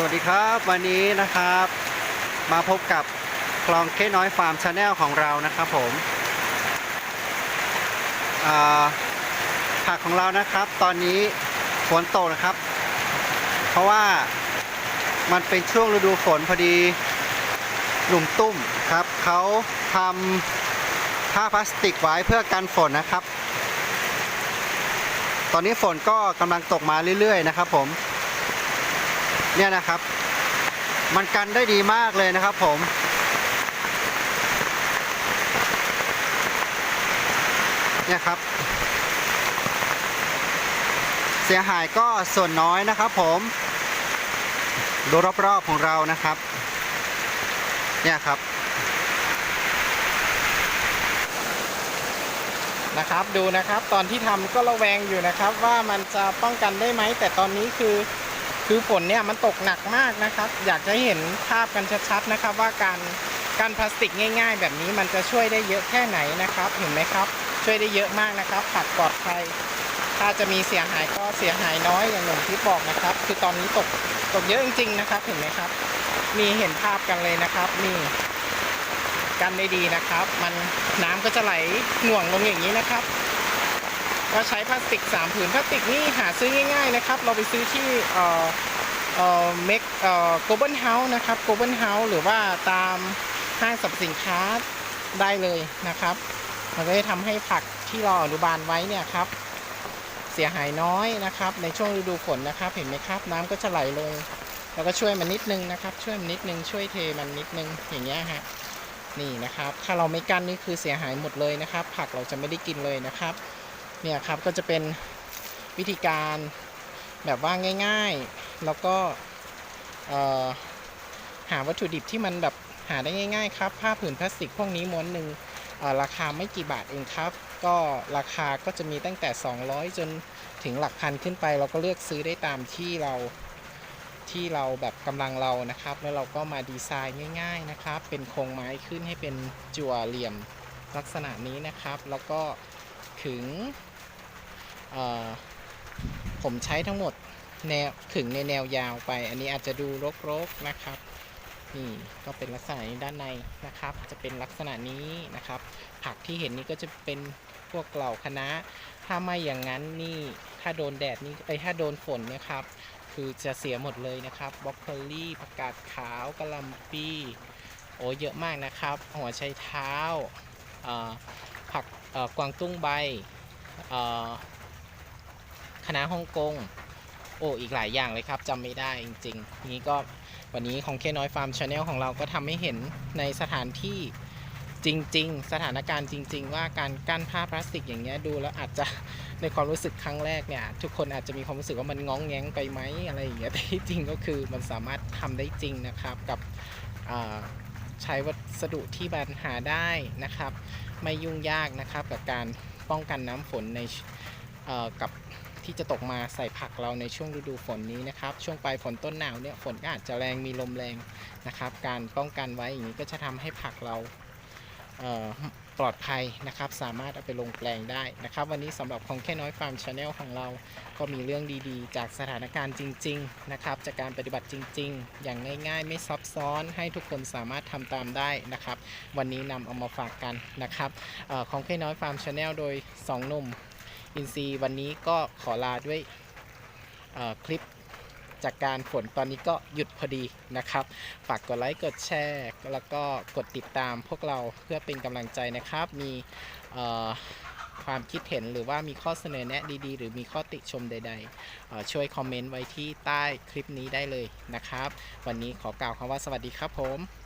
สวัสดีครับวันนี้นะครับ มาพบกับคลองเคน้อยฟาร์มชาแนลของเรานะครับผมผักของเรานะครับ ตอนนี้ฝนตกนะครับ เพราะว่ามันเป็นช่วงฤดูฝนพอดีหลุมตุ้มครับเขาทำผ้าพลาสติกไว้เพื่อกันฝนนะครับ ตอนนี้ฝนก็กำลังตกมาเรื่อย ๆ นะครับผม เนี่ยนะครับ มันกันได้ดีมากเลยนะครับผมเนี่ยครับ เสียหายก็ส่วนน้อยนะครับผมดูรอบๆของเรานะครับ เนี่ยครับนะครับดูนะครับตอนที่ทำก็ระแวงอยู่นะครับว่ามันจะป้องกันได้ไหมแต่ตอนนี้คือ คือฝนเนี่ยมันตกหนักมากนะครับ อยากจะเห็นภาพกันชัดๆนะครับ ว่าการการพลาสติกง่าย ๆ แบบนี้มันจะช่วยได้เยอะแค่ไหนนะครับ เห็นไหมครับ ช่วยได้เยอะมากนะครับ ผักปลอดภัยถ้าจะมีเสียหายก็เสียหายน้อยอย่างหนุ่มที่บอกนะครับ คือตอนนี้ตกตกเยอะจริง ๆนะครับ เห็นไหมครับ มีเห็นภาพกันเลยนะครับนี่กันได้ดีนะครับ มันน้ำก็จะไหลหน่วงลงอย่างนี้นะครับ ก็ใช้พลาสติก 3 ผืนพลาสติกนี่หาซื้อง่าย ๆ นะครับ เราไปซื้อที่เอ่อเอ่อเมกเอ่อโกลบอลเฮาส์นะครับโกลบอลเฮาส์หรือว่าตามห้างสรรพสินค้าได้เลยนะครับ มันก็จะทำให้ผักที่เราอนุบาลไว้เนี่ยครับ เสียหายน้อยนะครับ ในช่วงฤดูฝนนะครับ เห็นไหมครับ น้ำก็จะไหลลง แล้วก็ช่วยมันนิดนึงนะครับ ช่วยมันนิดนึงช่วยเทมันนิดนึงอย่างเงี้ยฮะนี่นะครับ ถ้าเราไม่กั้นนี่คือเสียหายหมดเลยนะครับ ผักเราจะไม่ได้กินเลยนะครับ เนี่ยครับก็จะเป็นวิธีการแบบว่าง่ายๆ แล้วก็หาวัตถุดิบที่มันแบบหาได้ง่าย ๆ ครับ ผ้าผืนพลาสติกพวกนี้ม้วนหนึ่งราคาไม่กี่บาทเองครับ ก็ราคาก็จะมีตั้งแต่ 200 จนถึงหลักพันขึ้นไป เราก็เลือกซื้อได้ตามที่เราที่เราแบบกำลังเรานะครับ แล้วเราก็มาดีไซน์ง่าย ๆนะครับ เป็นโครงไม้ขึ้นให้เป็นจั่วเหลี่ยมลักษณะนี้นะครับ แล้วก็ขึง ผมใช้ทั้งหมดแนวขึงในแนวยาวไป อันนี้อาจจะดูรกๆนะครับนี่ก็เป็นลักษณะนี้ด้านในนะครับ จะเป็นลักษณะนี้นะครับ ผักที่เห็นนี่ก็จะเป็นพวกเหล่าคณะถ้าไม่อย่างนั้นนี่ถ้าโดนแดดนี่ไอถ้าโดนฝนเนี่ยครับ คือจะเสียหมดเลยนะครับบรอกโคลีผักกาดขาวกะหล่ำปีโอ้เยอะมากนะครับ หัวไชเท้าผักกวางตุ้งใบ เอ่อคะฮ่องกง โอ้อีกหลายอย่างเลยครับจำไม่ได้จริงๆ นี้ก็วันนี้ของเคน้อยฟาร์มชาแนลของเราก็ทำให้เห็นในสถานที่จริง ๆ สถานการณ์จริง ๆ ว่าการกั้นผ้าพลาสติกอย่างเงี้ยดูแล้วอาจจะในความรู้สึกครั้งแรกเนี่ย ทุกคนอาจจะมีความรู้สึกว่ามันง้องแง้งไปไหมอะไรอย่างเงี้ยแต่ที่จริงก็คือมันสามารถทำได้จริงนะครับกับใช้วัสดุที่บันหาได้นะครับ ไม่ยุ่งยากนะครับกับการป้องกันน้ำฝนในกับ ที่จะตกมาใส่ผักเราในช่วงฤดูฝนนี้นะครับ ช่วงปลายฝนต้นหนาวเนี่ยฝนก็อาจจะแรงมีลมแรงนะครับ การป้องกันไว้อย่างนี้ก็จะทำให้ผักเราเปลอดภัยนะครับ สามารถเอาไปลงแปลงได้นะครับ วันนี้สำหรับของแค่น้อยฟาร์มชาแนลของเราก็มีเรื่องดีๆ จากสถานการณ์จริง ๆ นะครับ จากการปฏิบัติจริง ๆ อย่างง่าย ๆ ไม่ซับซ้อนให้ทุกคนสามารถทำตามได้นะครับ วันนี้นำเอามาฝากกันนะครับออของแค่น้อยฟาร์มชาแนลโดย 2 หนุ่ม อินซีวันนี้ก็ขอลาด้วยคลิปจากการฝนตอนนี้ก็หยุดพอดีนะครับ ฝากกดไลค์กดแชร์ แล้วก็กดติดตามพวกเราเพื่อเป็นกำลังใจนะครับ มีความคิดเห็นหรือว่ามีข้อเสนอแนะดีๆ หรือมีข้อติชมใดๆ ช่วยคอมเมนต์ไว้ที่ใต้คลิปนี้ได้เลยนะครับ วันนี้ขอกล่าวคำว่าสวัสดีครับผม